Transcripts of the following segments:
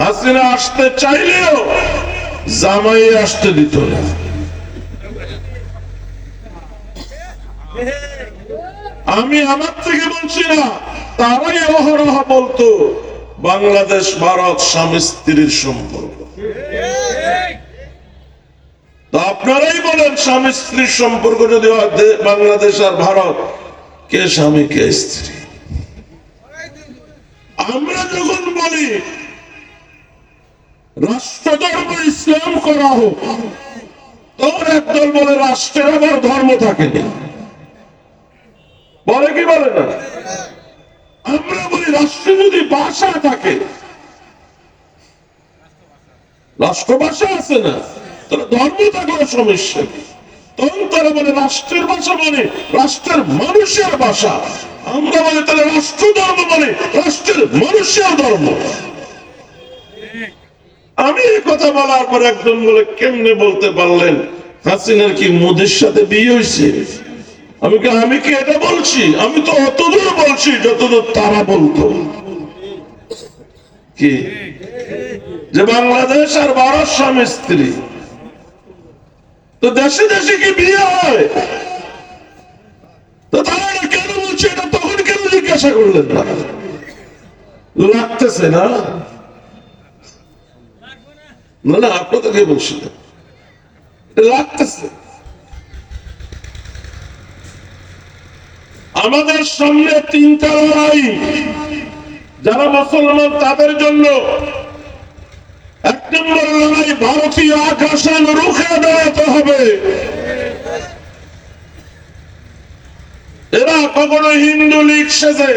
হাসিনা আসতে চাইলেও জামাই আসতে দিত না। আমি আমার থেকে বলছি না, তারাই অহরহ বলতো, বাংলাদেশ, ভারত স্বামী স্ত্রীর সম্পর্ক। তো আপনারাই বলেন, স্বামী স্ত্রীর সম্পর্ক যদি বাংলাদেশ আর ভারত, কে স্বামী, কে স্ত্রী? আমরা যখন বলি রাষ্ট্রধর্ম ইসলাম করা হোক, তখন একদল বলে রাষ্ট্রের আবার ধর্ম থাকেনি বলে কি বলে না? আমরা বলি রাষ্ট্রে যদি ভাষা থাকে, রাষ্ট্রভাষা আছে না, তাহলে ধর্ম থাকলে সমস্যা? তখন তারা বলে রাষ্ট্রের ভাষা মানে রাষ্ট্রের মানুষের ভাষা। আমরা বলি তাহলে রাষ্ট্র ধর্ম মানে রাষ্ট্রের মানুষের ধর্ম। আমি কথা বলার পর একজন বলে, কেমনে বলতে পারলেন? হাসিনার কি মোদের সাথে বিয়ে হয়েছে? আমি আমি কি এটা বলছি? আমি তো অতদূর বলছি যতদূর তারা বলতো। কি? যে বাংলাদেশ আর ভারত স্বামী স্ত্রী। তো দেশে দেশে কি বিয়ে হয়? তো তারা কেন বলছে? এটা তখন কেন জিজ্ঞাসা করলেন না? লাগতেছে না? না না আপনাদেরকে বলছি না। লাগতেছে আমাদের সামনে তিনটা লড়াই, যারা মুসলমান, তাদের জন্য এক নম্বর লড়াই ভারতীয় আগ্রাসন রুখে দাঁড়াতে হবে এরা কখনো হিন্দু লীগ সেজে,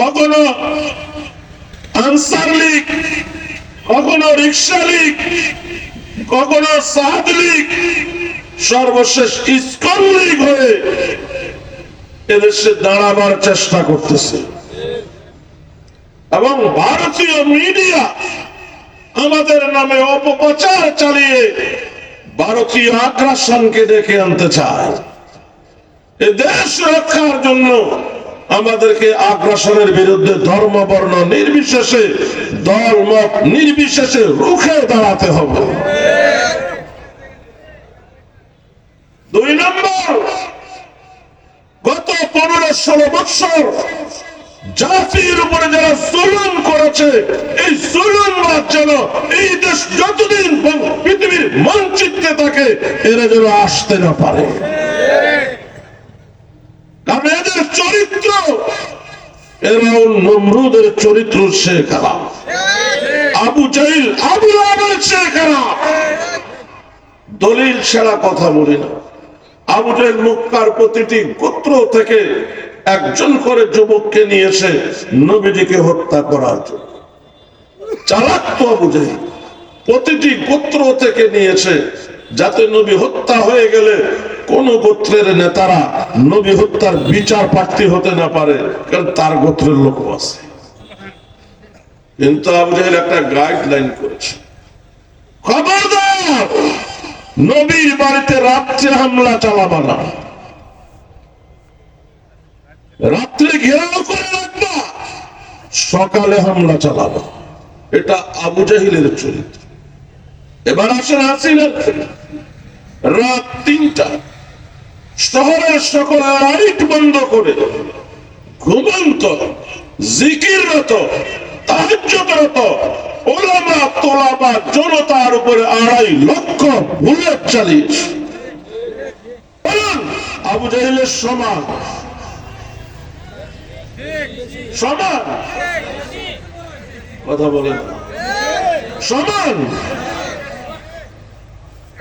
কখনো আনসার লীগ কখনো রিক্সা লীগ, কখনো সাদ সর্বশেষ ইস্কন লীগ হয়ে এদেশে দাঁড়াবার চেষ্টা করতেছে। এবং ভারতীয় মিডিয়া আমাদের নামে অপপ্রচার চালিয়ে ভারতীয় আগ্রাসনকে ডেকে আনতে চায়। এ দেশ রক্ষার জন্য আমাদেরকে আগ্রাসনের বিরুদ্ধে ধর্ম, বর্ণ নির্বিশেষে, দল, মত নির্বিশেষে রুখে দাঁড়াতে হবে। দুই নম্বর, গত পনেরো ষোলো বৎসর জাতির উপরে যারা জুলুম করেছে, এই জুলুম যেন এই দেশ যতদিন পৃথিবীর মানচিত্রে থাকে, এরা যেন আসতে না পারে। কারণ চরিত্র। নমরুদের চরিত্র সে খারাপ। আবু জাইল সে খারাপ। দলিল ছাড়া কথা বলি না। আবু জাইল মুক্কার প্রতিটি গোত্র থেকে একজন করে যুবককে নিয়েছে নবীজিকে হত্যা করার জন্য। চালাক তো আবু জাইল প্রতিটি গোত্র থেকে নিয়েছে যাতে নবী হত্যা হয়ে গেলে কোন গোত্রের নেতারা নবী হত্যার বিচার প্রার্থী হতে না পারে, কারণ তার গোত্রের লোক আছে। কিন্তু আবু জাহেল একটা গাইডলাইন করেছে। খবরদার, নবীর বাড়িতে রাত্রে হামলা চালাবা না। রাত্রে ঘেরাও করে রাখবা, সকালে হামলা চালাবা। এটা আবু জাহিলের চরিত্র। এবার আসেন হাসিনা রাত তিনটা। শহরের সকল লাইট বন্ধ করে ঘুমন্ত, জিকিররত, তাহাজ্জুদরত ওলামা, তোলামা জনতার উপরে আড়াই লক্ষ বুলেট চালিয়েছে।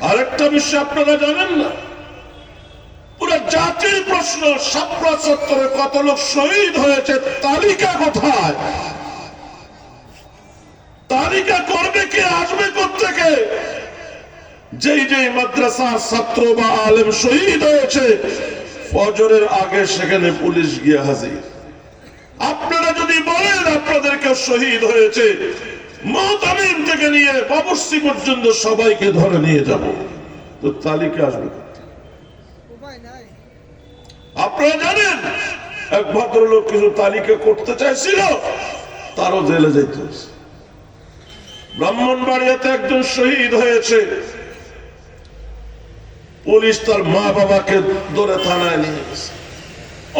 আরেকটা বিষয় আপনারা জানেন না? জাতির প্রশ্ন চত্বরে কত লোক শহীদ হয়েছে, তালিকা কোথায়? তালিকা করবে কে, আসবে কোথেকে যেই যেই মাদ্রাসার ছাত্র বা আলেম শহীদ হয়েছে, ফজরের আগে সেখানে পুলিশ গিয়ে হাজির। আপনারা যদি বলেন আপনাদেরকে শহীদ হয়েছে মহতামিম থেকে নিয়ে বাবুসি পর্যন্ত সবাইকে ধরে নিয়ে যাব। তো তালিকা আসবে? আপনারা জানেন, এক ভদ্রলোক কিছু তালিকা করতে চাইছিল, তারও জেলে যেতে। ব্রাহ্মণবাড়িয়াতে একজন শহীদ হয়েছে। পুলিশ তার মা বাবাকে ধরে থানায় নিয়ে গেছে।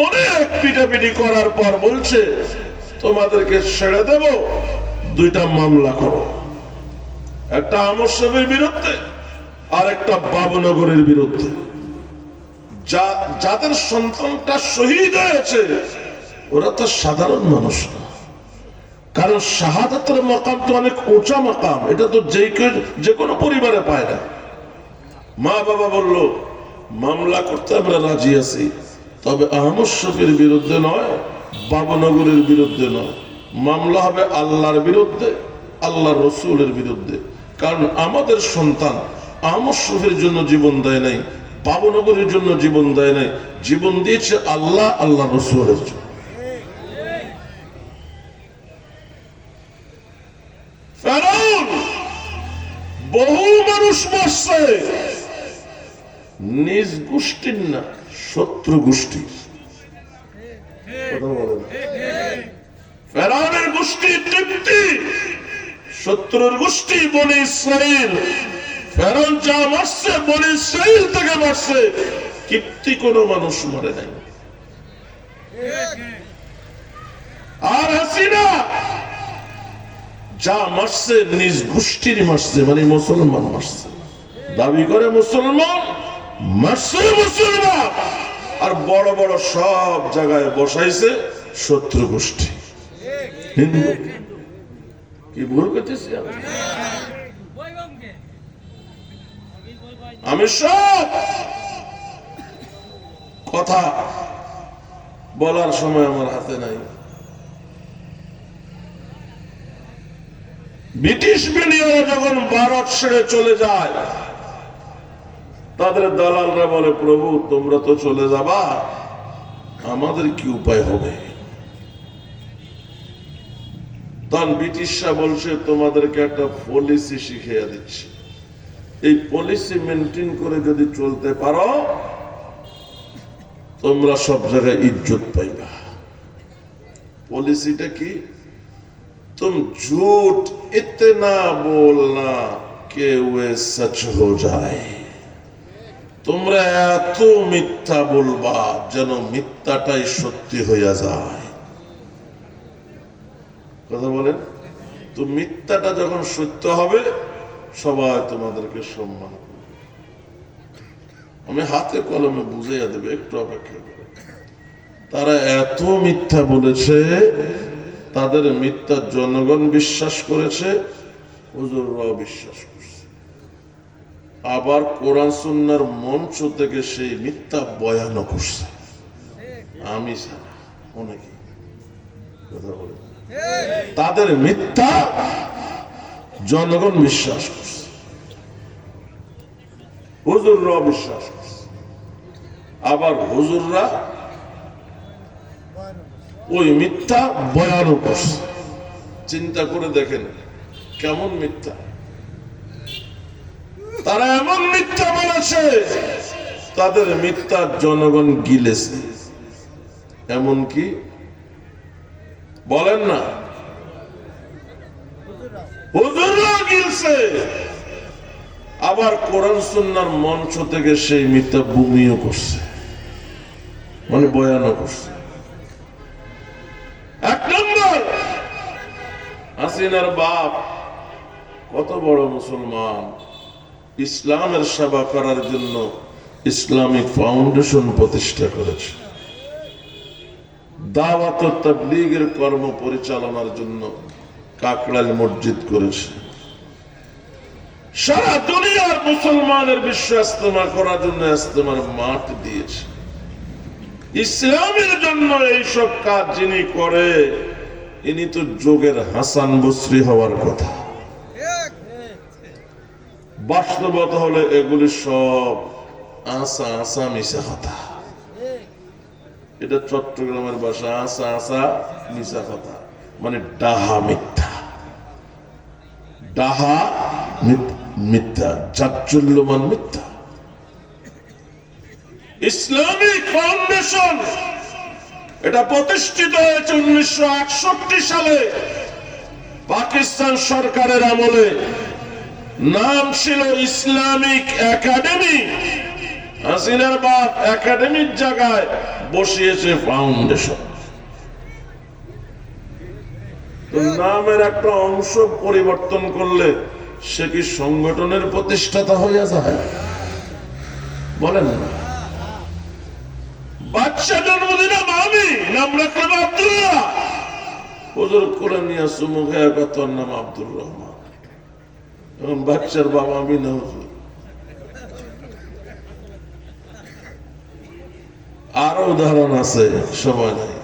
অনেক পিটাপিটি করার পর বলছে, তোমাদেরকে ছেড়ে দেব, দুইটা মামলা করো। একটা আমসবের বিরুদ্ধে, আর একটা বাবনগরের বিরুদ্ধে। যাদের সন্তানটা শহীদ হয়েছে, ওরা তো সাধারণ মানুষ না। কারণ শাহাদাতের মকাম তো অনেক উঁচা মকাম, এটা তো যে কেউ, যে কোনো পরিবারে পায় না। মা বাবা বলল, মামলা করতে আমরা রাজি আছি, তবে আহমদ শফির বিরুদ্ধে নয়, বাবনগরের বিরুদ্ধে নয়। মামলা হবে আল্লাহর বিরুদ্ধে আল্লাহ রসুলের বিরুদ্ধে। কারণ আমাদের সন্তান আহমদ শফির জন্য জীবন দেয় নাই বাবনগরের জন্য জীবন দেয় নাই। জীবন দিয়েছে আল্লাহ আল্লাহ রসুলের জন্য। বহু মানুষ মরছে। নিজ গোষ্ঠীর না, শত্রু গোষ্ঠী কথা বলেন। ফেরাউনের গোষ্ঠী তৃপ্তি, শত্রুর গোষ্ঠী বলে ইসরায়েল ফেরাউন যা মারছে বলে ইসরায়েল থেকে মারছে, কীর্তি কোনো মানুষ মরে নাই। আর হাসিনা যা মারছে, নিজ গোষ্ঠীর মারছে মানে মুসলমান মারছে। দাবি করে মুসলমান, মারছে মুসলমান। আর বড় বড় সব জায়গায় বসাইছে শত্রু গোষ্ঠী। হিন্দু। কি ভুল করতেছি আমি? আমি সব কথা বলার সময় আমার হাতে নাই। ব্রিটিশ মিডিয়ারা যখন ভারত ছেড়ে চলে যায়, তাদের দালালরা বলে, প্রভু, তোমরা তো চলে যাবা, আমাদের কি উপায় হবে? তখন ব্রিটিশরা বলছে, তোমাদেরকে একটা পলিসি শিখিয়ে দিচ্ছি। এই পলিসি মেনটেন করে যদি চলতে পারো, তোমরা সব জায়গায় ইজ্জত পাইবা। পলিসিটা কি? তুম ঝুট সচ হো যায়। তোমরা এত মিথ্যা বলবা যেন মিথ্যাটাই সত্যি হইয়া যায়। কথা বলেন? তো মিথ্যাটা যখন সত্য হবে সবাই তোমাদেরকে সম্মান আমি হাতে কলমে বুঝাইয়া দেবে, একটু অপেক্ষা করে। তারা এত মিথ্যা বলেছে, তাদের মিথ্যা জনগণ বিশ্বাস করেছে, হুজুররাও বিশ্বাস করছে। আবার কোরআন সুন্নার মঞ্চ থেকে সেই মিথ্যা বয়ানও করছে। আমি অনেকে কথা বলে। তাদের মিথ্যা জনগণ বিশ্বাস করছে। হুজুররাও বিশ্বাস করছে। আবার হুজুররা ওই মিথ্যা বয়ানও করছে। চিন্তা করে দেখেন, কেমন মিথ্যা? তারা এমন মিথ্যা বলেছে, তাদের মিথ্যা জনগণ গিলেছে। এমন কি? বলেন না। গিলছে আবার কোরআন সুন্নার মঞ্চ থেকে সেই মিথ্যা বুমিও করছে। মানে বয়ানও করছে। এক নম্বর, হাসিনার বাপ কত বড় মুসলমান। ইসলামের সেবা করার জন্য ইসলামিক ফাউন্ডেশন প্রতিষ্ঠা করেছে। দাওয়াত তাবলীগের কর্ম পরিচালনার জন্য কাকড়াল মসজিদ করেছে। সারা দুনিয়ার মুসলমানের বিশ্ব ইস্তেমা করার জন্য ইস্তেমার মাঠ দিয়েছে। ইসলামের জন্য এইসব কাজ যিনি করে, ইনি তো যোগের হাসান বসরি হওয়ার কথা। বাস্তবতা হলে এগুলি সব আসা আসা মিশা কথা। এটা চট্টগ্রামের ভাষা আসা আসা মিশা কথা মানে ডাহা মিথ্যা। ডাহা মিথ- মিথ্যা চাচ্চল্যমান মিথ্যা। ইসলামিক ফাউন্ডেশন এটা প্রতিষ্ঠিত হয়েছে উনিশশো সালে। পাকিস্তান সরকারের আমলে। নাম ছিল ইসলামিক একাডেমি। হাসিনার বাপ একাডেমির জায়গায় বসিয়েছে ফাউন্ডেশন। নামের একটা অংশ পরিবর্তন করলে সে কি সংগঠনের প্রতিষ্ঠাতা হইয়া যায়? বলেন বাচ্চা নাম রাখলাম আব্দুল্লাহ। হুজুর করে নিয়ে আসু মুখে একবার নাম আব্দুর রহমান। বাচ্চার বাবা আমি না আরও উদাহরণ আছে সময় নাই।